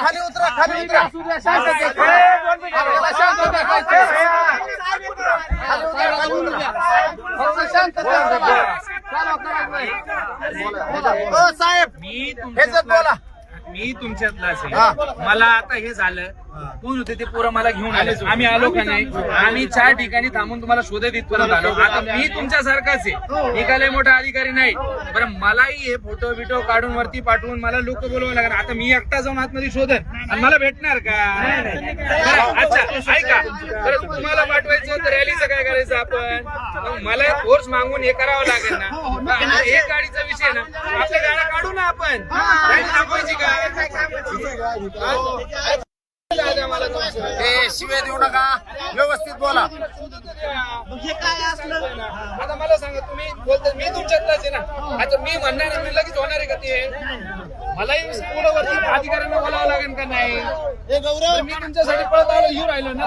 खाली उतरा खाली उतरा. शांत साहेब. हे जर बोला. मी तुमच्यातलाच हा. आहे मला आता हे झालं. कोण होते ते पोरं मला घेऊन आले आम्ही आलो का नाही? आम्ही चार ठिकाणी थांबून तुम्हाला शोधत इथपर्यंत आलो. आता मी तुमच्यासारखाच आहे. मी काय लय मोठा अधिकारी नाही. बरं मलाही हे फोटो बिटो काढून वरती पाठवून मला लोक बोलवावं लागणार आता मी एकटा जाऊन आतमध्ये शोधन. आणि मला भेटणार का? अच्छा ऐका. तर तुम्हाला पाठवायचं तर रॅलीचं काय करायचं आपण? मग मला फोर्स मागून हे करावं लागेल ना. एक गाडीचा विषय ना. आपल्या गाड्या काढू ना तुमचं. ए शिवे देऊ नका. व्यवस्थित बोला. आता मला सांगा तुम्ही बोलता मी तुमच्यातलाच आहे ना? आता मी म्हणणार मी लगेच होणार आहे का ते? मलाही पुढं वरती अधिकाऱ्यांना बोलावं लागेल का नाही? तर मी तुमच्यासाठी पळत आलो येऊ राहिलो ना?